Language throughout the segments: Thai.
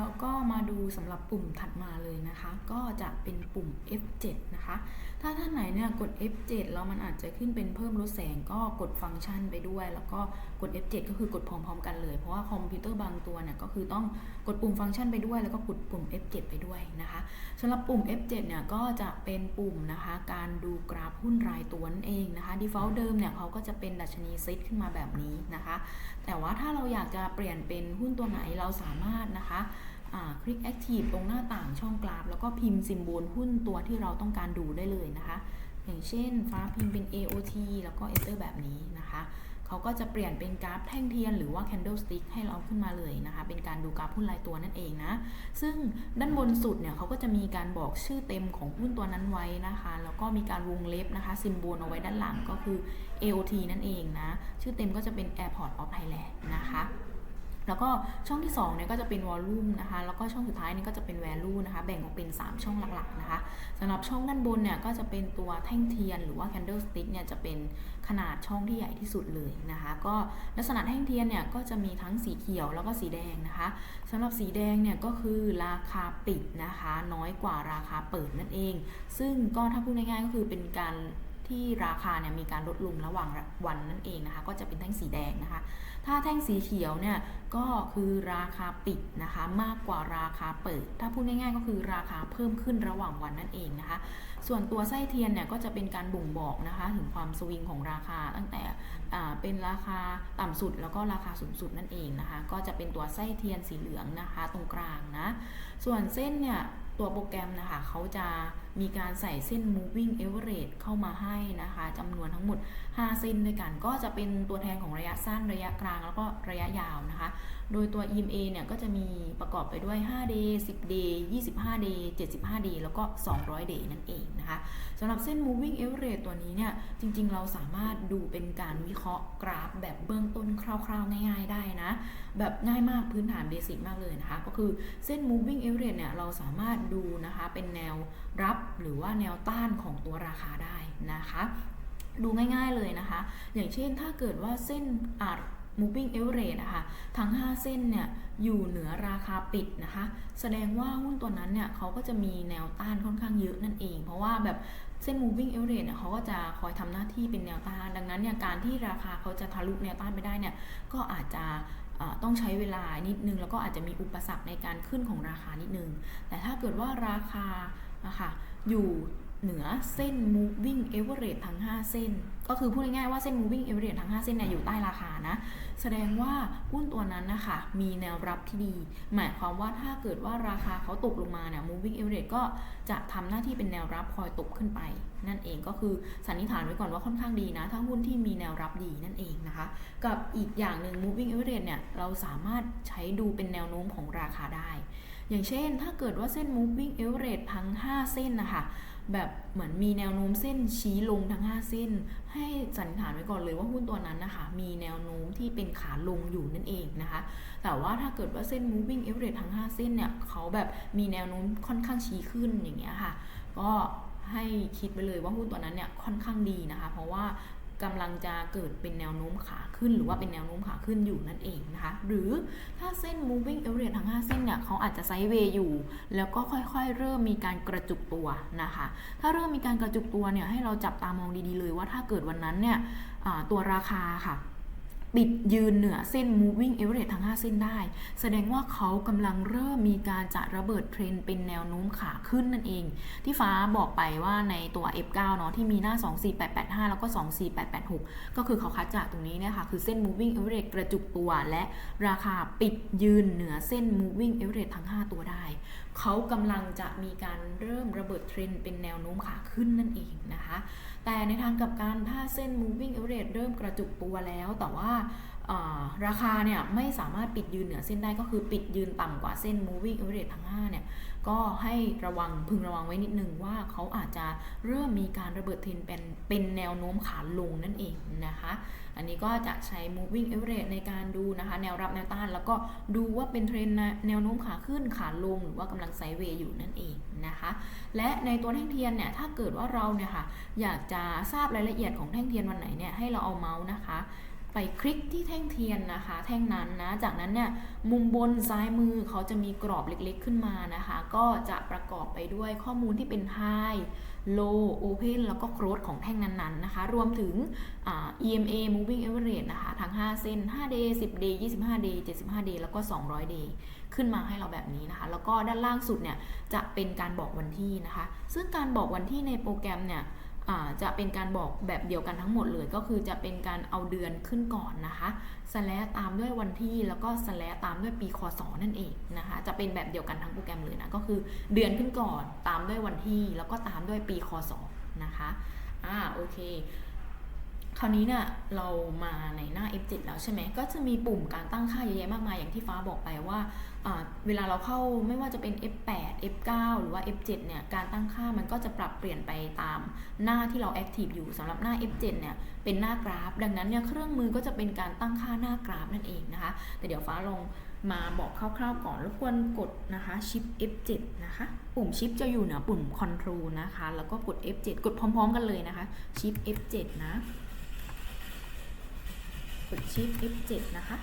แล้วก็มาดูสำหรับปุ่มถัดมาเลยนะคะ ก็จะเป็นปุ่ม F7 นะคะ ถ้าท่านไหนเนี่ยกด F7 แล้วมันอาจจะขึ้นเป็นเพิ่มลดแสงก็กดฟังก์ชันไปด้วย แล้วก็กด F7 ก็คือกดพร้อมๆกันเลย เพราะว่าคอมพิวเตอร์บางตัวเนี่ยก็คือต้องกดปุ่มฟังก์ชันไปด้วย แล้วก็กดปุ่ม F7 ไปด้วยนะคะสำหรับปุ่ม F7 เนี่ยก็จะเป็นปุ่มนะคะ การดูกราฟหุ้นรายตัวนั่นเองนะคะ default เดิมเนี่ยเขาก็จะเป็นดัชนีเซตขึ้นมาแบบนี้นะคะ แต่ว่าถ้าเราอยากจะเปลี่ยนเป็นหุ้นตัวไหนเราสามารถนะคะ คลิก Active ตรงหน้าต่างช่องกราฟ แล้วก็พิมพ์ซิมโบลหุ้นตัวที่เราต้องการดูได้เลยนะคะ อย่างเช่น ฟ้าพิมพ์เป็น AOT แล้วก็ Enter แบบนี้นะคะเขาก็จะเปลี่ยนเป็นกราฟแท่งเทียนหรือว่า candlestick ให้เราขึ้นมาเลยนะคะ เป็นการดูกราฟหุ้นรายตัวนั่นเองนะ ซึ่งด้านบนสุดเนี่ยเขาก็จะมีการบอกชื่อเต็มของหุ้นตัวนั้นไว้นะคะ แล้วก็มีการวงเล็บนะคะซิมโบลเอาไว้ด้านหลังก็คือ AOT นั่นเองนะ ชื่อเต็มก็จะเป็น Airport of Thailand นะคะ แล้วก็ช่องที่2เนี่ยก็จะเป็น volume นะคะ แล้วก็ช่องสุดท้ายนี่ก็จะเป็น value นะคะ แบ่งออกเป็น 3 ช่องหลักๆนะคะสำหรับช่องด้านบนเนี่ยก็จะเป็นตัวแท่งเทียนหรือว่า candlestick เนี่ยจะเป็นขนาดช่องที่ใหญ่ที่สุดเลยนะคะ ก็ลักษณะแท่งเทียนเนี่ยก็จะมีทั้งสีเขียวแล้วก็สีแดงนะคะสำหรับสีแดงเนี่ยก็คือราคาปิดนะคะ น้อยกว่าราคาเปิดนั่นเอง ซึ่งก็ถ้าพูดง่ายๆก็คือเป็นการ ที่ราคาเนี่ยมีการลดลงระหว่างวันนั่นเองนะคะ ก็จะเป็นแท่งสีแดงนะคะ ถ้าแท่งสีเขียวเนี่ยก็คือราคาปิดนะคะ มากกว่าราคาเปิด ถ้าพูดง่ายๆ ก็คือราคาเพิ่มขึ้นระหว่างวันนั่นเองนะคะ ส่วนตัวไส้เทียนเนี่ยก็จะเป็นการบ่งบอกนะคะ ถึงความสวิงของราคาตั้งแต่เป็นราคาต่ำสุดแล้วก็ราคาสูงสุดนั่นเองนะคะ ก็จะเป็นตัวไส้เทียนสีเหลืองนะคะ ตรงกลางนะ ส่วนเส้นเนี่ยตัวโปรแกรมนะคะเขาจะ มีการใส่เส้น moving average เข้ามาให้นะคะจำนวนทั้งหมด 5 เส้นด้วยกัน ก็จะเป็นตัวแทนของระยะสั้นระยะกลางแล้วก็ระยะยาวนะคะ โดยตัว EMA เนี่ยก็จะมีประกอบไปด้วย 5 day 10 day 25 day 75 day แล้วก็ 200 day นั่นเองนะคะสำหรับเส้น moving average ตัวนี้เนี่ยจริงๆ เราสามารถดูเป็นการวิเคราะห์กราฟแบบเบื้องต้นคร่าวๆ ง่ายๆ ได้นะ แบบง่ายมากพื้นฐานเบสิกมากเลยนะคะ ก็คือเส้น moving average เนี่ยเราสามารถดูนะคะเป็นแนวรับหรือว่าแนวต้านของตัวราคาได้นะคะ ดูง่ายๆเลยนะคะ อย่างเช่นถ้าเกิดว่าเส้นอ moving average นะคะทั้ง 5 เส้นเนี่ยอยู่เหนือราคาปิดนะคะ แสดงว่าหุ้นตัวนั้นเนี่ยเขาก็จะมีแนวต้านค่อนข้างเยอะนั่นเอง เพราะว่าแบบเส้น moving average เนี่ยเขาก็จะคอยทำหน้าที่เป็นแนวต้าน ดังนั้นเนี่ยการที่ราคาเขาจะทะลุแนวต้านไปได้เนี่ยก็อาจจะต้องใช้เวลานิดนึง แล้วก็อาจจะมีอุปสรรคในการขึ้นของราคานิดนึง แต่ถ้าเกิดว่าราคานะคะอยู่ เหนือเส้น moving average ทั้ง 5 เส้น ก็คือพูดง่ายๆว่าเส้น moving average ทั้ง 5 เส้นเนี่ยอยู่ใต้ราคานะ แสดงว่าหุ้นตัวนั้นนะคะมีแนวรับที่ดี หมายความว่าถ้าเกิดว่าราคาเขาตกลงมาเนี่ย moving average ก็จะทำหน้าที่เป็นแนวรับคอยตกขึ้นไป นั่นเองก็คือสันนิษฐานไว้ก่อนว่าค่อนข้างดีนะ ถ้าหุ้นที่มีแนวรับดีนั่นเองนะคะ กับอีกอย่างหนึ่ง moving average เนี่ยเราสามารถใช้ดูเป็นแนวโน้มของราคาได้ อย่างเช่น ถ้าเกิดว่าเส้น moving average ทั้ง 5 เส้นนะคะ แบบเหมือนมีแนวโน้มเส้นชี้ลงทั้ง 5 เส้น ให้สันนิษฐานไว้ก่อนเลยว่าหุ้นตัวนั้นนะคะ มีแนวโน้มที่เป็นขาลงอยู่นั่นเองนะคะ แต่ว่าถ้าเกิดว่าเส้น moving average ทั้ง 5 เส้นเนี่ยเขาแบบมีแนวโน้มค่อนข้างชี้ขึ้นอย่างเงี้ยค่ะ ก็ให้คิดไปเลยว่าหุ้นตัวนั้นเนี่ยค่อนข้างดีนะคะ เพราะว่า กำลังจะเกิดเป็นแนวโน้มขาขึ้น หรือว่าเป็นแนวโน้มขาขึ้นอยู่นั่นเองนะคะ หรือถ้าเส้น moving average ทั้ง 5 เส้นเนี่ยเขาอาจจะไซด์เวย์อยู่ แล้วก็ค่อยๆ เริ่มมีการกระจุกตัวนะคะ ถ้าเริ่มมีการกระจุกตัวเนี่ยให้เราจับตามองดีๆเลยว่าถ้าเกิดวันนั้นเนี่ยตัวราคาค่ะ ปิดยืนเหนือเส้น moving average ทั้ง 5 เส้นได้ แสดงว่าเขากำลังเริ่มมีการจะระเบิดเทรนเป็นแนวโน้มขาขึ้นนั่นเอง ที่ฟ้าบอกไปว่าในตัว F9 เนาะที่มีหน้า 24885 แล้วก็ 24886 ก็คือเขาคัดจากตรงนี้เนี่ยค่ะคือเส้น moving average กระจุกตัวและราคาปิดยืนเหนือเส้น moving average ทั้ง 5 ตัวได้เขากำลังจะมีการเริ่มระเบิดเทรนเป็นแนวโน้มขาขึ้นนั่นเองนะคะ แต่ในทางกับการถ้าเส้น moving average เริ่มกระจุกตัวแล้ว แต่ว่าราคาเนี่ยไม่สามารถปิดยืนเหนือเส้นได้ก็คือปิดยืนต่ำกว่าเส้น moving average ทั้ง5เนี่ย ก็ให้ระวังพึงระวังไว้นิดนึงว่าเขาอาจจะเริ่มมีการระเบิดเทรนเป็นเป็นแนวโน้มขาลงนั่นเองนะคะ อันนี้ก็จะใช้ moving average ในการดูนะคะ แนวรับแนวต้าน แล้วก็ดูว่าเป็นเทรนแนวโน้มขาขึ้นขาลง หรือว่ากำลังไซด์เวย์อยู่นั่นเองนะคะ และในตัวแท่งเทียนเนี่ยถ้าเกิดว่าเราเนี่ยค่ะอยากจะทราบรายละเอียดของแท่งเทียนวันไหนเนี่ยให้เราเอาเมาส์นะคะ ไปคลิกที่แท่งเทียนนะคะ แท่งนั้นนะ จากนั้นเนี่ยมุมบนซ้ายมือเขาจะมีกรอบเล็กๆขึ้นมานะคะ ก็จะประกอบไปด้วยข้อมูลที่เป็น High Low Open แล้วก็ Close ของแท่งนั้นๆนะคะ รวมถึง EMA Moving Average นะคะ ทั้ง 5 เส้น 5 day 10 day 25 day 75 day แล้วก็ 200 day ขึ้นมาให้เราแบบนี้นะคะ แล้วก็ด้านล่างสุดเนี่ยจะเป็นการบอกวันที่นะคะ ซึ่งการบอกวันที่ในโปรแกรมเนี่ย จะเป็นการบอกแบบเดียวกันทั้งหมดเลย ก็คือจะเป็นการเอาเดือนขึ้นก่อนนะคะสแลตามด้วยวันที่แล้วก็สแลตามด้วยปีคศนั่นเองนะคะ จะเป็นแบบเดียวกันทั้งโปรแกรมเลยนะ ก็คือเดือนขึ้นก่อน ตามด้วยวันที่ แล้วก็ตามด้วยปีคศนะคะ อ่า โอเค คราวนี้เนี่ยเรามาในหน้า F7 แล้วใช่ไหมก็จะมีปุ่มการตั้งค่าเยอะแยะมากมายอย่างที่ฟ้าบอกไปว่าเวลาเราเข้าไม่ว่าจะเป็น F8 F9 หรือว่า F7 เนี่ยการตั้งค่ามันก็จะปรับเปลี่ยนไปตามหน้าที่เรา Active อยู่สำหรับหน้า F7 เนี่ยเป็นหน้ากราฟ ดังนั้นเนี่ยเครื่องมือก็จะเป็นการตั้งค่าหน้ากราฟนั่นเองนะคะ แต่เดี๋ยวฟ้าลงมาบอกคร่าวๆก่อนรบกวนกดนะคะ Shift F7 นะคะปุ่ม Shift จะอยู่เหนือปุ่ม Control นะคะแล้วก็กด F7 กดพร้อม ๆ กันเลยนะคะ Shift F7 นะ กด Shift F7 นะคะ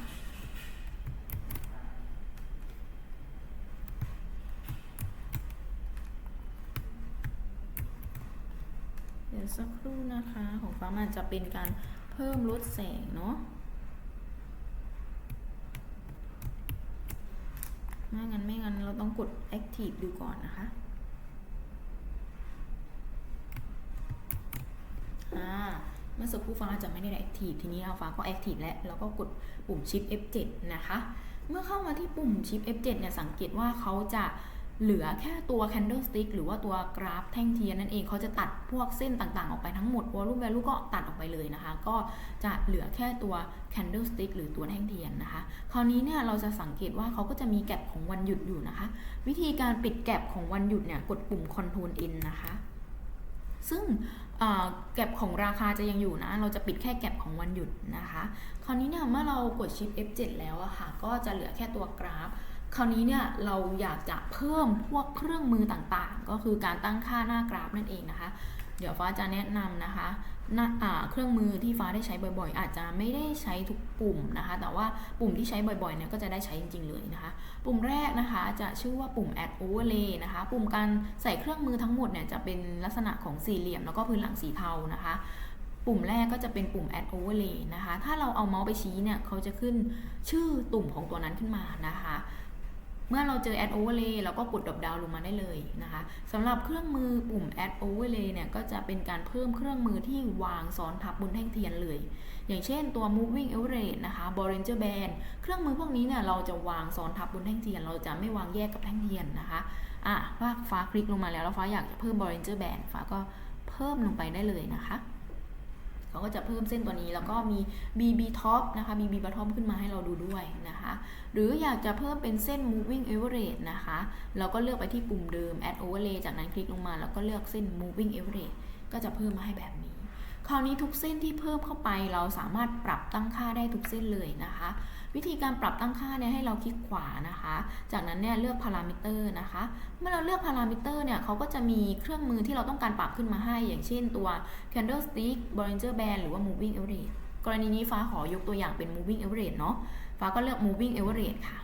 เดี๋ยวสักครู่นะคะ ของฟ้ามันจะเป็นการเพิ่มลดแสงเนาะไม่งั้นไม่งั้นเราต้องกด Active ดูก่อนนะคะอ่า เมื่อสักครู่ฟ้าจะไม่ได้ Active ทีนี้เราฟ้าก็ Active แล้วแล้วก็กดปุ่ม Shift F7 นะคะ เมื่อเข้ามาที่ปุ่ม Shift F7 เนี่ยสังเกตว่าเขาจะเหลือแค่ตัว candlestick หรือว่าตัวกราฟแท่งเทียนนั่นเองเขาจะตัดพวกเส้นต่างๆ ออกไปทั้งหมด volume value ก็ตัดออกไปเลยนะคะ ก็จะเหลือแค่ตัว candlestick หรือตัวแท่งเทียนนะคะ คราวนี้เนี่ยเราจะสังเกตว่าเขาก็จะมีแกลบของวันหยุดอยู่นะคะ วิธีการปิดแกลบของวันหยุดเนี่ยกดปุ่ม control n นะคะ ซึ่ง แก็บของราคาจะยังอยู่นะ เราจะปิดแค่แก็บของวันหยุดนะคะ คราวนี้เนี่ยเมื่อเรากดชิป F7 แล้วอะค่ะ ก็จะเหลือแค่ตัวกราฟ คราวนี้เนี่ยเราอยากจะเพิ่มพวกเครื่องมือต่างๆ ก็คือการตั้งค่าหน้ากราฟนั่นเองนะคะ เดี๋ยวฟ้าจะแนะนำนะคะ หน้าเครื่องมือที่ฟ้าได้ใช้บ่อยๆ อาจจะไม่ได้ใช้ทุกปุ่มนะคะ แต่ว่าปุ่มที่ใช้บ่อยๆเนี่ยก็จะได้ใช้จริงๆเลยนะคะ ปุ่มแรกนะคะจะชื่อว่าปุ่ม add overlay นะคะ ปุ่มการใส่เครื่องมือทั้งหมดเนี่ยจะเป็นลักษณะของสี่เหลี่ยมแล้วก็พื้นหลังสีเทานะคะ ปุ่มแรกก็จะเป็นปุ่ม add overlay นะคะ ถ้าเราเอาเมาส์ไปชี้เนี่ยเขาจะขึ้นชื่อตุ่มของตัวนั้นขึ้นมานะคะ เมื่อเราเจอ add overlay เราก็กดดรอปดาวลงมาได้เลยนะคะสำหรับเครื่องมือปุ่ม add overlay เนี่ยก็จะเป็นการเพิ่มเครื่องมือที่วางซ้อนทับบนแท่งเทียนเลย อย่างเช่นตัว moving average นะคะ Bollinger Band เครื่องมือพวกนี้เนี่ยเราจะวางซ้อนทับบนแท่งเทียน เราจะไม่วางแยกกับแท่งเทียนนะคะอะว่าฟ้าคลิกลงมาแล้วแล้วฟ้าอยากจะเพิ่ม Bollinger Band ฟ้าก็เพิ่มลงไปได้เลยนะคะ เขาก็จะเพิ่มเส้นตัวนี้แล้วก็มี BB top นะคะ BB bottom ขึ้นมาให้เราดูด้วยนะคะ หรืออยากจะเพิ่มเป็นเส้น moving average นะคะ เราก็เลือกไปที่ปุ่มเดิม add overlay จากนั้นคลิกลงมา แล้วก็เลือกเส้น moving average ก็จะเพิ่มมาให้แบบนี้ คราวนี้ทุกเส้นที่เพิ่มเข้าไป เราสามารถปรับตั้งค่าได้ทุกเส้นเลยนะคะ วิธีการปรับตั้งค่าเนี่ยให้เราคลิกขวานะคะ จากนั้นเนี่ยเลือกพารามิเตอร์นะคะ เมื่อเราเลือกพารามิเตอร์เนี่ยเขาก็จะมีเครื่องมือที่เราต้องการปรับขึ้นมาให้ อย่างเช่นตัว candlestick bollinger band หรือว่า moving average กรณีนี้ฟ้าขอยกตัวอย่างเป็น moving average เนาะฟ้าก็เลือก moving average ค่ะ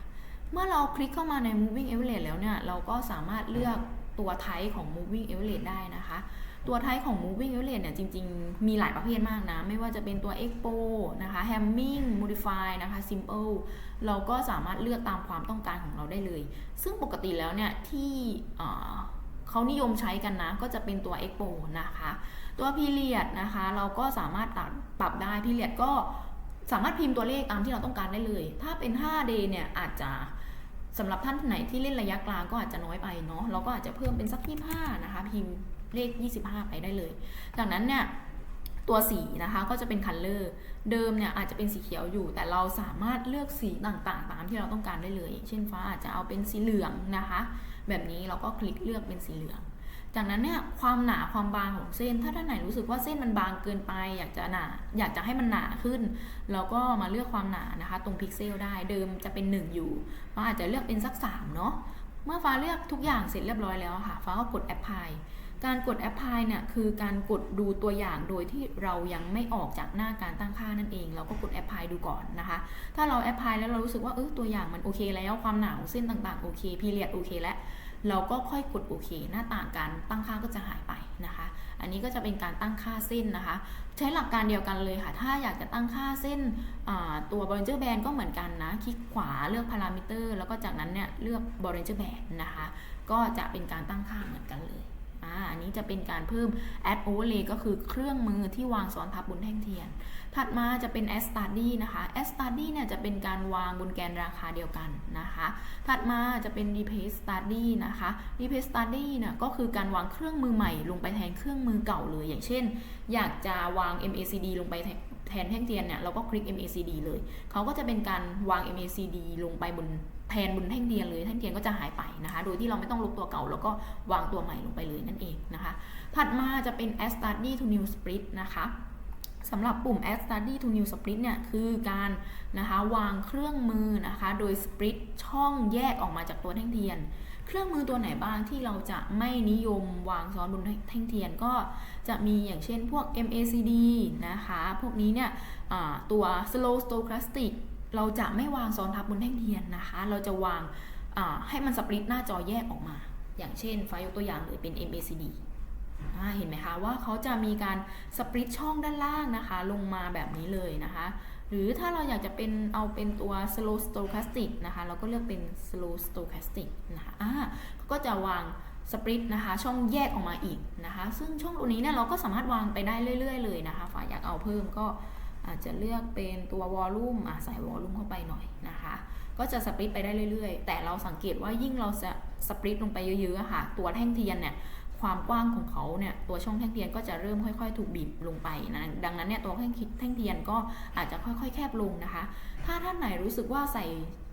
เมื่อเราคลิกเข้ามาใน moving average แล้วเนี่ย เราก็สามารถเลือกตัว type ของ moving average ได้นะคะ ตัว type ของ moving average เนี่ยจริง ๆ มีหลายประเภทมากนะ ไม่ว่าจะเป็นตัว expo นะคะ hamming modify นะคะ simple เราก็สามารถเลือกตามความต้องการของเราได้เลย ซึ่งปกติแล้วเนี่ยที่เขานิยมใช้กันนะ ก็จะเป็นตัว expo นะคะ ตัว period นะคะ เราก็สามารถปรับได้ period ก็สามารถพิมพ์ตัวเลขตามที่เราต้องการได้เลย ถ้าเป็น 5 day เนี่ยอาจจะสำหรับท่านไหนที่เล่นระยะกลางก็อาจจะน้อยไปเนาะ เราก็อาจจะเพิ่มเป็นสัก25นะคะพิมพ์ เลข 25 ไปได้เลย จากนั้นเนี่ยตัวสีนะคะก็จะเป็นคัลเลอร์เดิมเนี่ยอาจจะเป็นสีเขียวอยู่ แต่เราสามารถเลือกสีต่างๆ ตามที่เราต้องการได้เลย เช่นฟ้าอาจจะเอาเป็นสีเหลืองนะคะ แบบนี้เราก็คลิกเลือกเป็นสีเหลือง จากนั้นเนี่ยความหนาความบางของเส้น ถ้าท่านไหนรู้สึกว่าเส้นมันบางเกินไป อยากจะหนาอยากจะให้มันหนาขึ้น เราก็มาเลือกความหนานะคะ ตรงพิกเซลได้เดิมจะเป็น 1 อยู่ฟ้าอาจจะเลือกเป็นสัก3เนาะเมื่อฟ้าเลือกทุกอย่างเสร็จเรียบร้อยแล้วค่ะ ฟ้าก็กด apply การกด apply เนี่ยคือการกดดูตัวอย่างโดยที่เรายังไม่ออกจากหน้าการตั้งค่านั่นเอง เราก็กด apply ดูก่อนนะคะ ถ้าเรา apply แล้วเรารู้สึกว่าเออตัวอย่างมันโอเคแล้วความหนาของเส้นต่างๆโอเคพีเรียดโอเคแล้วเราก็ค่อยกดโอเค หน้าต่างการตั้งค่าก็จะหายไปนะคะ อันนี้ก็จะเป็นการตั้งค่าเส้นนะคะ ใช้หลักการเดียวกันเลยค่ะ ถ้าอยากจะตั้งค่าเส้นตัว Bollinger Band ก็เหมือนกันนะ คลิกขวาเลือกพารามิเตอร์แล้วก็จากนั้นเนี่ยเลือก Bollinger Band นะคะ ก็จะเป็นการตั้งค่าเหมือนกันเลย อ่าอันนี้จะเป็นการเพิ่ม add overlay ก็คือเครื่องมือที่วางซ้อนทับบนแท่งเทียน ถัดมาจะเป็น add study นะคะ add study เนี่ยจะเป็นการวางบนแกนราคาเดียวกันนะคะ ถัดมาจะเป็น replace study นะคะ replace study เนี่ยก็คือการวางเครื่องมือใหม่ลงไปแทนเครื่องมือเก่าเลย อย่างเช่น อยากจะวาง MACD ลงไปแทนแท่งเทียนเนี่ยเราก็คลิก MACD เลย เขาก็จะเป็นการวาง MACD ลงไปบน แทนบนแท่งเทียนเลยแท่งเทียนก็จะหายไปนะคะ โดยที่เราไม่ต้องลบตัวเก่าแล้วก็วางตัวใหม่ลงไปเลยนั่นเองนะคะ ถัดมาจะเป็น add study to new split นะคะสำหรับปุ่ม add study to new split เนี่ยคือการนะคะวางเครื่องมือนะคะโดย split ช่องแยกออกมาจากตัวแท่งเทียน เครื่องมือตัวไหนบ้างที่เราจะไม่นิยมวางซ้อนบนแท่งเทียนก็จะมีอย่างเช่นพวก MACD นะคะ พวกนี้เนี่ยตัว slow stochastic เราจะไม่วางซ้อนทับบนแท่งเทียนนะคะ เราจะวางให้มันสปริตหน้าจอแยกออกมา อย่างเช่นไฟล์ยกตัวอย่างเลยเป็น MACD เห็นไหมคะว่าเขาจะมีการสปริตช่องด้านล่างนะคะ ลงมาแบบนี้เลยนะคะ หรือถ้าเราอยากจะเป็นเอาเป็นตัว slow stochastic นะคะ เราก็เลือกเป็น slow stochastic นะคะอ่าก็จะวางสปริตนะคะ ช่องแยกออกมาอีกนะคะ ซึ่งช่องตรงนี้เนี่ยเราก็สามารถวางไปได้เรื่อย ๆ เลยนะคะฝ่ายอยากเอาเพิ่มก็ อาจจะเลือกเป็นตัววอลลุ่มใส่วอลลุ่มเข้าไปหน่อยนะคะ ก็จะสปริตไปได้เรื่อยๆ แต่เราสังเกตว่ายิ่งเราจะสปริตลงไปเยอะๆค่ะ ตัวแท่งเทียนเนี่ยความกว้างของเขาเนี่ยตัวช่องแท่งเทียนก็จะเริ่มค่อยๆ ถูกบีบลงไปนะดังนั้นเนี่ยตัวแท่งแท่งเทียนก็อาจจะค่อยๆ แคบลงนะคะ ถ้าท่านไหนรู้สึกว่าใส่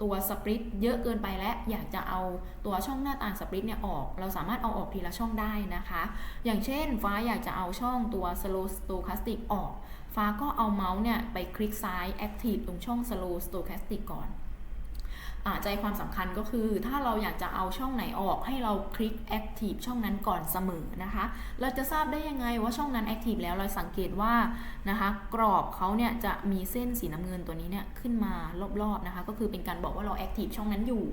ตัวสปริตเยอะเกินไปและอยากจะเอาตัวช่องหน้าต่างสปริตเนี่ยออก เราสามารถเอาออกทีละช่องได้นะคะ อย่างเช่นฟ้าอยากจะเอาช่องตัว slow stochastic ออก ฟ้าก็เอาเมาส์เนี่ยไปคลิกซ้าย active ตรงช่อง slow stochastic ก่อน ใจความสำคัญก็คือ ถ้าเราอยากจะเอาช่องไหนออกให้เราคลิก active ช่องนั้นก่อนเสมอนะคะ เราจะทราบได้ยังไงว่าช่องนั้น active แล้วเราสังเกตว่านะคะ กรอบเขาเนี่ยจะมีเส้นสีน้ำเงินตัวนี้เนี่ยขึ้นมารอบๆนะคะ ก็คือเป็นการบอกว่าเรา active ช่องนั้นอยู่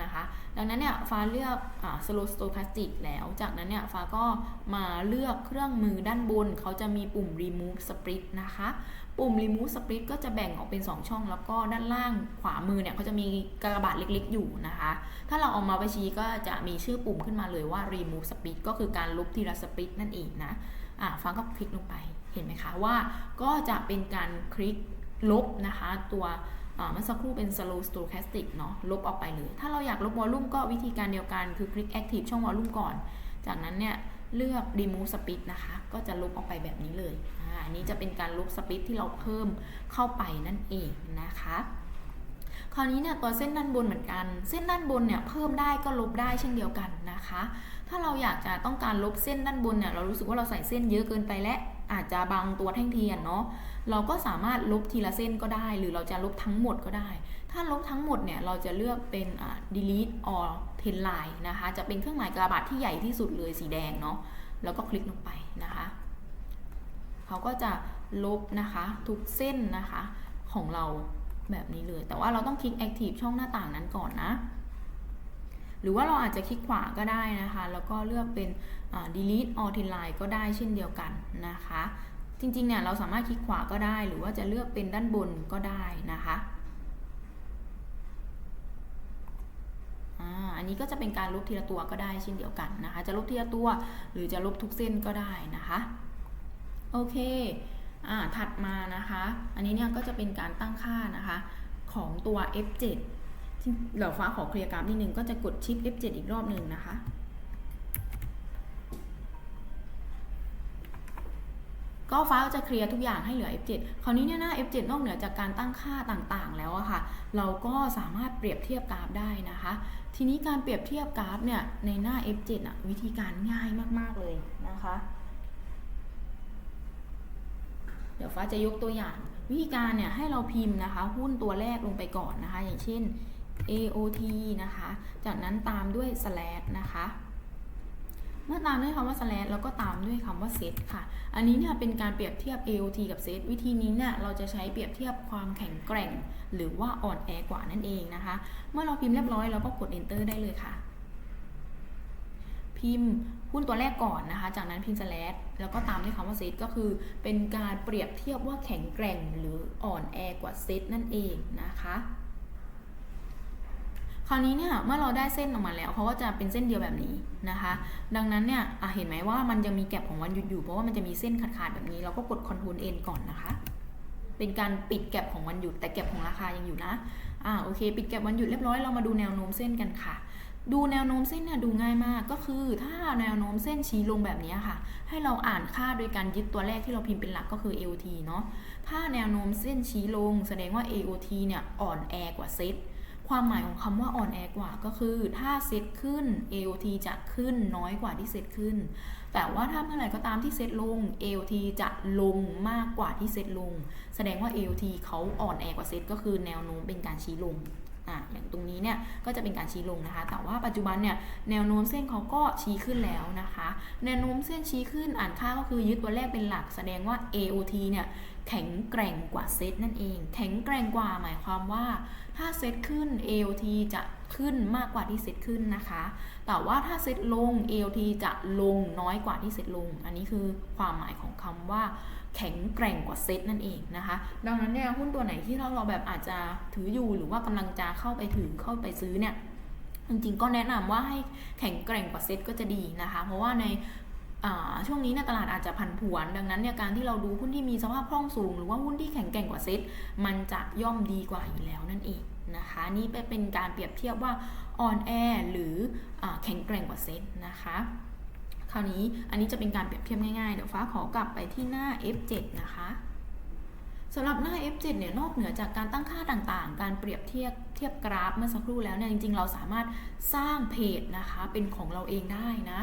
นะคะ ดังนั้นเนี่ยฟ้าเลือก slow stochastic แล้วจากนั้นเนี่ยฟ้าก็มาเลือกเครื่องมือด้านบนเขาจะมีปุ่ม remove split นะคะ ปุ่ม remove split ก็จะแบ่งออกเป็น 2 ช่อง แล้วก็ด้านล่างขวามือเนี่ยเขาจะมีกระบาดเล็กๆ อยู่นะคะ ถ้าเราเอามาไปชี้ก็จะมีชื่อปุ่มขึ้นมาเลยว่า remove split ก็คือการลบทีละ split นั่นเองนะอะฟังก็คลิกลงไปเห็นไหมคะว่าก็จะเป็นการคลิกลบนะคะ ตัวเมื่อสักครู่เป็น slow stochastic เนาะลบออกไปเลย ถ้าเราอยากลบวอลลุ่มก็วิธีการเดียวกันคือคลิก active ช่องวอลลุ่มก่อน จากนั้นเนี่ย เลือก remove split นะคะ ก็จะลบออกไปแบบนี้เลยอันนี้จะเป็นการลบสปิตที่เราเพิ่มเข้าไปนั่นเองนะคะคราวนี้เนี่ยตัวเส้นด้านบนเหมือนกัน เส้นด้านบนเนี่ยเพิ่มได้ก็ลบได้เช่นเดียวกันนะคะ ถ้าเราอยากจะต้องการลบเส้นด้านบนเนี่ยเรารู้สึกว่าเราใส่เส้นเยอะเกินไปและอาจจะบังตัวแท่งเทียนเนาะเราก็สามารถลบทีละเส้นก็ได้ หรือเราจะลบทั้งหมดก็ได้ ถ้าลบทั้งหมดเนี่ยเราจะเลือกเป็น delete or ten line นะคะ จะเป็นเครื่องหมายกระบาดที่ใหญ่ที่สุดเลยสีแดงเนาะแล้วก็คลิกลงไปนะคะเขาก็จะลบนะคะทุกเส้นนะคะของเราแบบนี้เลย แต่ว่าเราต้องคลิก Active ช่องหน้าต่างนั้นก่อนนะ หรือว่าเราอาจจะคลิกขวาก็ได้นะคะ แล้วก็เลือกเป็น delete all t line ก็ได้เช่นเดียวกันนะคะ จริงๆเนี่ยเราสามารถคลิกขวาก็ได้ หรือว่าจะเลือกเป็นด้านบนก็ได้นะคะ อันนี้ก็จะเป็นการลบทีละตัวก็ได้เช่นเดียวกันนะคะ จะลบทีละตัว หรือจะลบทุกเส้นก็ได้นะคะ โอเคอ่าถัดมานะคะ อันนี้เนี่ยก็จะเป็นการตั้งค่านะคะ ของตัว F7 เดี๋ยวฟ้าขอเคลียร์กราฟนิดนึงก็จะกดชิป F7 อีกรอบหนึ่งนะคะก็ฟ้าจะเคลียร์ทุกอย่างให้เหลือ F7 คราวนี้เนี่ยหน้า F7 นอกเหนือจากการตั้งค่าต่างๆ แล้วอะค่ะ เราก็สามารถเปรียบเทียบกราฟได้นะคะ ทีนี้การเปรียบเทียบกราฟเนี่ยในหน้า F7 อะวิธีการง่ายมาก ๆ เลยนะคะ เดี๋ยวฟ้าจะยกตัวอย่าง วิธีการเนี่ยให้เราพิมพ์นะคะ หุ้นตัวแรกลงไปก่อนนะคะ อย่างเช่น AOT นะคะ จากนั้นตามด้วย slash นะคะ เมื่อตามด้วยคำว่า slash แล้วก็ตามด้วยคำว่า set ค่ะ อันนี้เนี่ยเป็นการเปรียบเทียบ AOT กับ set วิธีนี้เนี่ยเราจะใช้เปรียบเทียบความแข็งแกร่ง หรือว่าอ่อนแอกว่านั่นเองนะคะ เมื่อเราพิมพ์เรียบร้อยเราก็กด enter ได้เลยค่ะ พิมพ์หุ้นตัวแรกก่อนนะคะ จากนั้นพิมพ์ slash แล้วก็ตามด้วยคำว่า set ก็คือ เป็นการเปรียบเทียบว่าแข็งแกร่งหรืออ่อนแอกว่า set นั่นเองนะคะ คราวนี้เนี่ยเมื่อเราได้เส้นออกมาแล้วเขาก็จะเป็นเส้นเดียวแบบนี้นะคะ ดังนั้นเนี่ยเห็นไหมว่ามันยังมีแกลบของวันหยุดอยู่เพราะว่ามันจะมีเส้นขาดๆแบบนี้ เราก็กด Ctrl N ก่อนนะคะ เป็นการปิดแกลบของวันหยุด แต่แกลบของราคายังอยู่นะอ่าโอเค ปิดแกลบวันหยุดเรียบร้อยเรามาดูแนวโน้มเส้นกันค่ะดูแนวโน้มเส้นเนี่ยดูง่ายมากก็คือถ้าแนวโน้มเส้นชี้ลงแบบนี้ค่ะ ให้เราอ่านค่าโดยการยึดตัวแรกที่เราพิมพ์เป็นหลักก็คือ AOT เนาะถ้าแนวโน้มเส้นชี้ลง แสดงว่า AOT เนี่ยอ่อนแอกว่าเซต ความหมายของคำว่าอ่อนแอกว่าก็คือถ้าเซตขึ้น AOT จะขึ้นน้อยกว่าที่เซตขึ้น แต่ว่าถ้าเมื่อไหร่ก็ตามที่เซตลง AOT จะลงมากกว่าที่เซตลง แสดงว่า AOT เขาอ่อนแอกว่าเซตก็คือแนวโน้มเป็นการชี้ลง อะอย่างตรงนี้เนี่ยก็จะเป็นการชี้ลงนะคะ แต่ว่าปัจจุบันเนี่ยแนวโน้มเส้นเขาก็ชี้ขึ้นแล้วนะคะ แนวโน้มเส้นชี้ขึ้นอ่านค่าก็คือยึดตัวแรกเป็นหลัก แสดงว่า AOT เนี่ยแข็งแกร่งกว่าเซตนั่นเอง แข็งแกร่งกว่าหมายความว่า ถ้าเซตขึ้น AOT จะขึ้นมากกว่าที่เซตขึ้นนะคะ แต่ว่าถ้าเซตลง AOT จะลงน้อยกว่าที่เซตลง อันนี้คือความหมายของคำว่า แข็งแกร่งกว่าเซตนั่นเองนะคะ ดังนั้นเนี่ยหุ้นตัวไหนที่เราเราแบบอาจจะถืออยู่หรือว่ากำลังจะเข้าไปถือเข้าไปซื้อเนี่ยจริงๆก็แนะนำว่าให้แข็งแกร่งกว่าเซตก็จะดีนะคะ เพราะว่าในช่วงนี้เนี่ยตลาดอาจจะผันผวน ดังนั้นเนี่ยการที่เราดูหุ้นที่มีสภาพคล่องสูง หรือว่าหุ้นที่แข็งแกร่งกว่าเซตมันจะย่อมดีกว่าอยู่แล้วนั่นเองนะคะนี่เป็นการเปรียบเทียบว่าอ่อนแอหรืออแข็งแกร่งกว่าเซตนะคะ คราวนี้อันนี้จะเป็นการเปรียบเทียบง่ายๆ เดี๋ยวฟ้าขอกลับไปที่หน้า F7 นะคะสำหรับหน้า F7 เนี่ยนอกเหนือจากการตั้งค่าต่างๆ การเปรียบเทียบเทียบกราฟเมื่อสักครู่แล้วเนี่ยจริงๆ เราสามารถสร้างเพจนะคะเป็นของเราเองได้นะ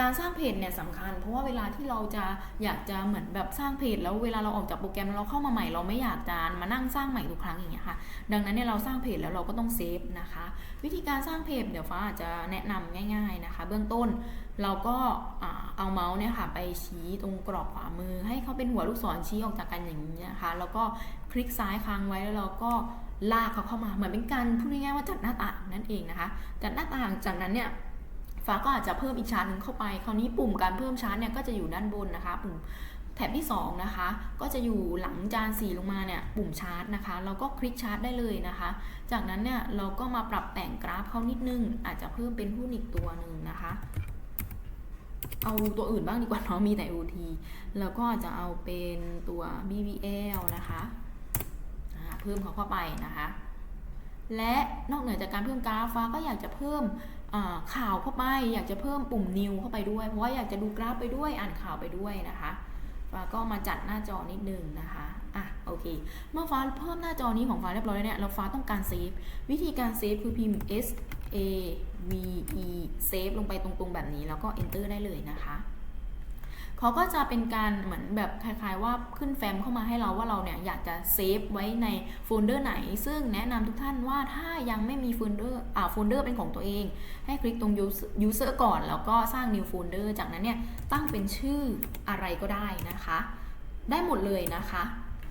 การสร้างเพจเนี่ยสำคัญ เพราะว่าเวลาที่เราจะอยากจะเหมือนแบบสร้างเพจ แล้วเวลาเราออกจากโปรแกรมแล้วเราเข้ามาใหม่เราไม่อยากจะมานั่งสร้างใหม่ทุกครั้งอย่างเงี้ยค่ะ ดังนั้นเนี่ยเราสร้างเพจแล้วเราก็ต้องเซฟนะคะ วิธีการสร้างเพจเดี๋ยวฟ้าอาจจะแนะนำง่าย ๆนะคะ เบื้องต้น เราก็เอาเมาส์เนี่ยค่ะไปชี้ตรงกรอบขวามือ ให้เขาเป็นหัวลูกศรชี้ออกจากกันอย่างนี้นะคะ แล้วก็คลิกซ้ายค้างไว้แล้วเราก็ลากเขาเข้ามา เหมือนเป็นการพูดง่ายๆว่าจัดหน้าต่างนั่นเองนะคะ จัดหน้าต่างจากนั้นเนี่ยฟ้าก็อาจจะเพิ่มอีกชาร์ตหนึ่งเข้าไป คราวนี้ปุ่มการเพิ่มชาร์ตเนี่ยก็จะอยู่ด้านบนนะคะ ปุ่มแถบที่ 2 นะคะ ก็จะอยู่หลังจานสีลงมาเนี่ยปุ่มชาร์ตนะคะ เราก็คลิกชาร์ตได้เลยนะคะ จากนั้นเนี่ยเราก็มาปรับแต่งกราฟเขานิดนึง อาจจะเพิ่มเป็นหุ้นอีกตัวหนึ่งนะคะ เอาตัวอื่นบ้างดีกว่าเนาะมีแต่ OT แล้วก็อาจจะเอาเป็นตัว BBL นะคะเพิ่มเขาเข้าไปนะคะ และนอกเหนือจากการเพิ่มกราฟฟ้าก็อยากจะเพิ่มข่าวเข้าไป อยากจะเพิ่มปุ่ม new เข้าไปด้วย เพราะว่าอยากจะดูกราฟไปด้วยอ่านข่าวไปด้วยนะคะฟ้าก็มาจัดหน้าจอนิดนึงนะคะ อะโอเค เมื่อฟ้าเพิ่มหน้าจอนี้ของฟ้าเรียบร้อยแล้วเนี่ย เราฟ้าต้องการเซฟ วิธีการเซฟคือพิมพ์ S A V E เซฟลงไปตรงๆแบบนี้แล้วก็ enter ได้เลยนะคะเขาก็จะเป็นการเหมือนแบบคล้ายๆว่าขึ้นแฟ้มเข้ามาให้เราว่าเราเนี่ยอยากจะเซฟไว้ในโฟลเดอร์ไหน ซึ่งแนะนำทุกท่านว่าถ้ายังไม่มีโฟลเดอร์อ่าโฟลเดอร์เป็นของตัวเอง ให้คลิกตรง user ก่อน แล้วก็สร้าง new folder จากนั้นเนี่ยตั้งเป็นชื่ออะไรก็ได้นะคะ ได้หมดเลยนะคะ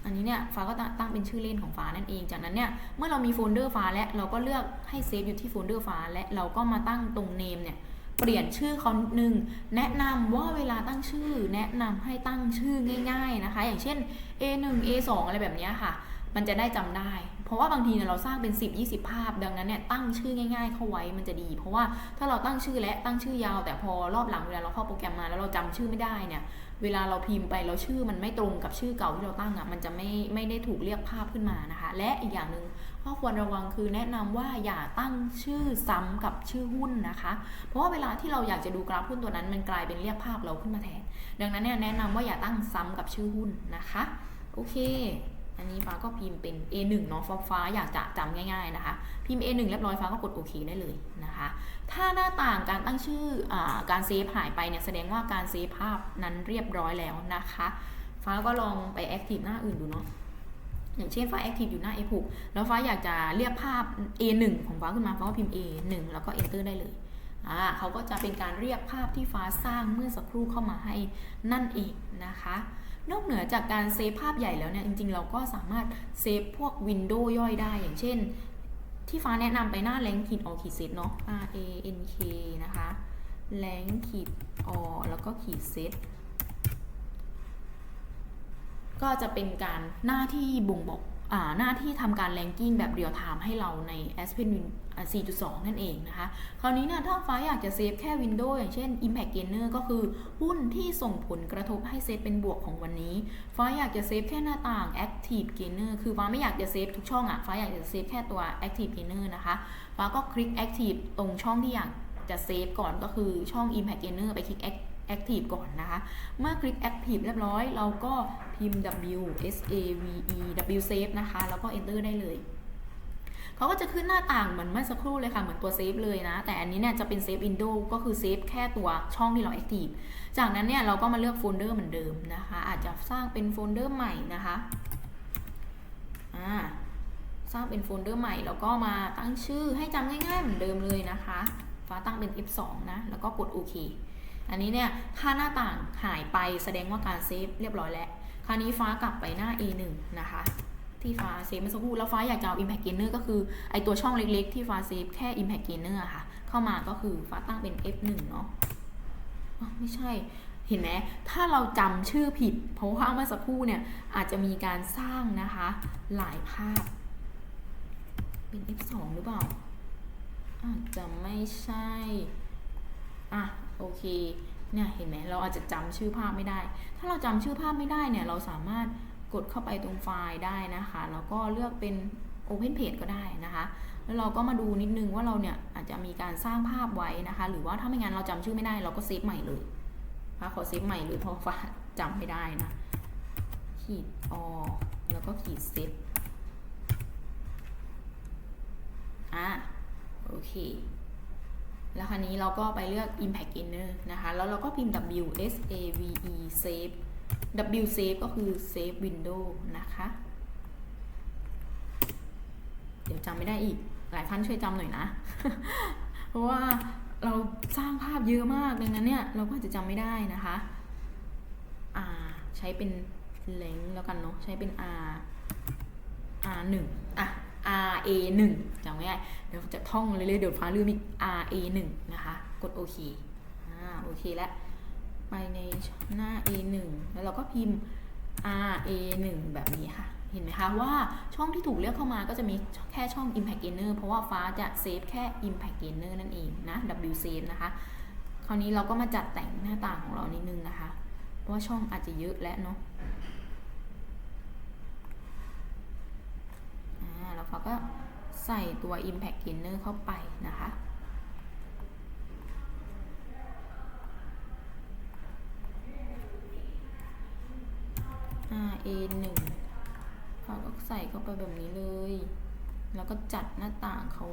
อันนี้เนี่ยฟ้าก็ตั้งเป็นชื่อเล่นของฟ้านั่นเอง จากนั้นเนี่ยเมื่อเรามีโฟลเดอร์ฟ้าและเราก็เลือกให้เซฟอยู่ที่โฟลเดอร์ฟ้าและเราก็มาตั้งตรง name เนี่ยเปลี่ยนชื่อเขานิดนึงแนะนำว่าเวลาตั้งชื่อ แนะนำให้ตั้งชื่อง่าย ๆนะคะ อย่างเช่น A1 A2 อะไรแบบนี้ค่ะ มันจะได้จำได้ เพราะว่าบางทีเนี่ยเราสร้างเป็น 10 20 ภาพ ดังนั้นเนี่ยตั้งชื่อง่าย ๆ เข้าไว้มันจะดี เพราะว่าถ้าเราตั้งชื่อและตั้งชื่อยาว แต่พอรอบหลังเวลาเราเข้าโปรแกรมมาแล้วเราจำชื่อไม่ได้เนี่ย เวลาเราพิมพ์ไปแล้วชื่อมันไม่ตรงกับชื่อเก่าที่เราตั้งอะมันจะไม่ไม่ได้ถูกเรียกภาพขึ้นมานะคะ และอีกอย่างหนึ่งข้อควรระวังคือแนะนำว่าอย่าตั้งชื่อซ้ำกับชื่อหุ้นนะคะ เพราะว่าเวลาที่เราอยากจะดูกราฟหุ้นตัวนั้น มันกลายเป็นเรียกภาพเราขึ้นมาแทน ดังนั้นเนี่ยแนะนำว่าอย่าตั้งซ้ำกับชื่อหุ้นนะคะ โอเค อันนี้ฟ้าก็พิมพ์เป็น A1 เนาะฟ้าฟ้าอยากจะจำง่าย ๆนะคะ พิมพ์ A1 เรียบร้อยฟ้าก็กดโอเคได้เลยนะคะ ถ้าหน้าต่างการตั้งชื่ออการเซฟหายไปเนี่ยแสดงว่าการเซฟภาพนั้นเรียบร้อยแล้วนะคะ ฟ้าก็ลองไปแอคทีฟหน้าอื่นดูเนาะอย่างเช่นฟ้าแอคทีฟอยู่หน้า F6 แล้วฟ้าอยากจะเรียกภาพ A1 ของฟ้าขึ้นมาฟ้าก็พิมพ์ A1 แล้วก็ enter ได้เลยอ่าเขาก็จะเป็นการเรียกภาพที่ฟ้าสร้างเมื่อสักครู่เข้ามาให้นั่นเองนะคะ นอกเหนือจากการเซฟภาพใหญ่แล้วเนี่ยจริงๆ เราก็สามารถเซฟพวกวินโดว์ย่อยได้อย่างเช่น ที่ฟ้าแนะนำไปหน้าแรงขีดออขีดเซตเนาะ R A N K นะคะแรงขีดออแล้วก็ขีดเซตก็จะเป็นการหน้าที่บ่งบอก หน้าที่ทำการแรงกิ้งแบบเรียลไทม์ให้เราใน Aspen Win อ่า4.2 นั่นเองนะคะ คราวนี้เนี่ยถ้าฟ้าอยากจะเซฟแค่วินโดว์อย่างเช่น Impact Gainer ก็คือหุ้นที่ส่งผลกระทบให้เซตเป็นบวกของวันนี้ ฟ้าอยากจะเซฟแค่หน้าต่าง Active Gainer คือฟ้าไม่อยากจะเซฟทุกช่องอะฟ้าอยากจะเซฟแค่ตัว Active Gainer นะคะ ฟ้าก็คลิก Active ตรงช่องที่อยากจะเซฟก่อนก็คือช่อง Impact Gainer ไปคลิก Act- Active ก่อนนะคะ เมื่อคลิก Active เรียบร้อย เราก็พิมพ์ W S A V E W Save นะคะ แล้วก็ Enter ได้เลย เขาก็จะขึ้นหน้าต่างเหมือนเมื่อสักครู่เลยค่ะ เหมือนตัวเซฟเลยนะ แต่อันนี้เนี่ยจะเป็นเซฟวินโดก็คือเซฟแค่ตัวช่องที่เรา Active จากนั้นเนี่ยเราก็มาเลือกโฟลเดอร์เหมือนเดิมนะคะ อาจจะสร้างเป็นโฟลเดอร์ใหม่นะคะอ่าสร้างเป็นโฟลเดอร์ใหม่แล้วก็มาตั้งชื่อให้จำง่ายๆเหมือนเดิมเลยนะคะ ฟ้าตั้งเป็น F2 นะ แล้วก็กดโอเค อันนี้เนี่ยถ้าหน้าต่างหายไปแสดงว่าการเซฟเรียบร้อยแล้ว คราวนี้ฟ้ากลับไปหน้า A1 นะคะ ที่ฟ้าเซฟเมื่อสักครู่แล้วฟ้าอยากจะเอา Impact Gainer ก็คือไอตัวช่องเล็กๆ ที่ฟ้าเซฟแค่ Impact Gainer ค่ะ เข้ามาก็คือฟ้าตั้งเป็น F1 เนาะไม่ใช่เห็นไหมถ้าเราจำชื่อผิด เพราะว่าเมื่อสักครู่เนี่ยอาจจะมีการสร้างนะคะหลายภาพ เป็น F2 หรือเปล่าอาจจะไม่ใช่ อะ โอเคเนี่ยเห็นไหมเราอาจจะจำชื่อภาพไม่ได้ ถ้าเราจำชื่อภาพไม่ได้เนี่ยเราสามารถกดเข้าไปตรงไฟล์ได้นะคะ แล้วก็เลือกเป็น Open Page ก็ได้นะคะ แล้วเราก็มาดูนิดนึงว่าเราเนี่ยอาจจะมีการสร้างภาพไว้นะคะ หรือว่าถ้าไม่งั้นเราจำชื่อไม่ได้เราก็เซฟใหม่เลยฟ้าขอเซฟใหม่เลยเพราะฟ้าจำไม่ได้นะ ขีดอแล้วก็ขีดเซฟอะโอเค แล้วคราวนี้เราก็ไปเลือก Impact Inner นะคะ แล้วเราก็พิมพ์ W S A V E Save W Save ก็คือ Save Window นะคะ เดี๋ยวจำไม่ได้อีก หลายท่านช่วยจำหน่อยนะ เพราะว่าเราสร้างภาพเยอะมากดังนั้นเนี่ยเราก็จะจำไม่ได้นะคะอ่าใช้เป็น length แล้วกันเนาะ ใช้เป็น R R 1อะ R A 1จำไม่ได้เดี๋ยวจะท่องเลยเลยๆเดี๋ยวฟ้าลืมอีก R A 1นะคะ กดโอเคอ่าโอเคแล้วไปในหน้า A 1แล้วเราก็พิมพ์ R A 1แบบนี้ค่ะ เห็นไหมคะว่าช่องที่ถูกเลือกเข้ามาก็จะมีแค่ช่อง Impact Gainer เพราะว่าฟ้าจะเซฟแค่ Impact Gainer นั่นเองนะ W Save นะคะ คราวนี้เราก็มาจัดแต่งหน้าต่างของเรานิดนึงนะคะ เพราะว่าช่องอาจจะเยอะและเนาะ อ่า แล้วเขาก็ใส่ตัว Impact Thinner เข้าไปนะคะ A 1เขาก็ใส่เข้าไปแบบนี้เลย แล้วก็จัดหน้าต่างเขา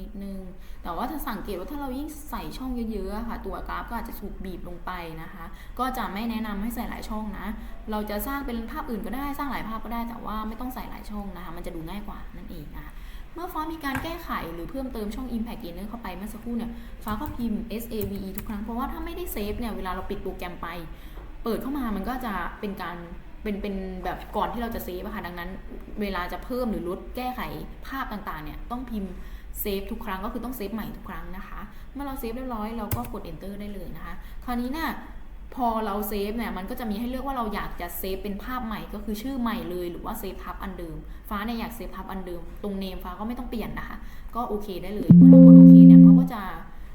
นิดนึง แต่ว่าถ้าสังเกตว่าถ้าเรายิ่งใส่ช่องเยอะๆค่ะ ตัวกราฟก็อาจจะถูกบีบลงไปนะคะ ก็จะไม่แนะนำให้ใส่หลายช่องนะ เราจะสร้างเป็นภาพอื่นก็ได้สร้างหลายภาพก็ได้ แต่ว่าไม่ต้องใส่หลายช่องนะคะ มันจะดูง่ายกว่านั่นเองนะคะเมื่อฟ้ามีการแก้ไขหรือเพิ่มเติมช่อง Impact Gainer เข้าไปเมื่อสักครู่เนี่ยฟ้าก็พิมพ์ SAVE ทุกครั้งเพราะว่าถ้าไม่ได้เซฟเนี่ยเวลาเราปิดโปรแกรมไป เปิดเข้ามามันก็จะเป็นการ เป็นเป็นแบบก่อนที่เราจะเซฟอะค่ะดังนั้น เวลาจะเพิ่มหรือลดแก้ไขภาพต่างๆเนี่ยต้องพิมพ์เซฟทุกครั้งก็คือต้องเซฟใหม่ทุกครั้งนะคะ เมื่อเราเซฟเรียบร้อยเราก็กด enter ได้เลยนะคะ คราวนี้นี่ยพอเราเซฟเนี่ยมันก็จะมีให้เลือกว่าเราอยากจะเซฟเป็นภาพใหม่ก็คือชื่อใหม่เลยหรือว่าเซฟทับอันเดิม ฟ้าเนี่ยอยากเซฟทับอันเดิม ตรงเนมฟ้าก็ไม่ต้องเปลี่ยนนะคะ ก็โอเคได้เลยเมื่อเรากดโอเคเนี่ยเขาก็จะ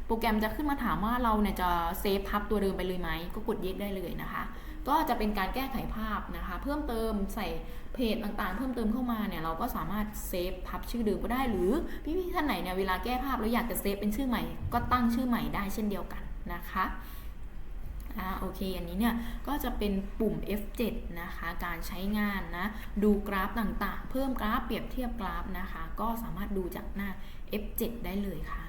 โปรแกรมจะขึ้นมาถามว่าเราเนี่ยจะเซฟทับตัวเดิมไปเลยไหมก็กด yes ได้เลยนะคะ ก็จะเป็นการแก้ไขภาพนะคะ เพิ่มเติมใส่เพจต่างๆ เพิ่มเติมเข้ามาเนี่ยเราก็สามารถเซฟทับชื่อเดิมก็ได้หรือพี่ๆท่านไหนเนี่ยเวลาแก้ภาพแล้วอยากจะเซฟเป็นชื่อใหม่ ก็ตั้งชื่อใหม่ได้เช่นเดียวกันนะคะอ่าโอเคอันนี้เนี่ยก็จะเป็นปุ่ม F7 นะคะการใช้งานนะดูกราฟต่างๆ เพิ่มกราฟเปรียบเทียบกราฟนะคะ ก็สามารถดูจากหน้า F7 ได้เลยค่ะ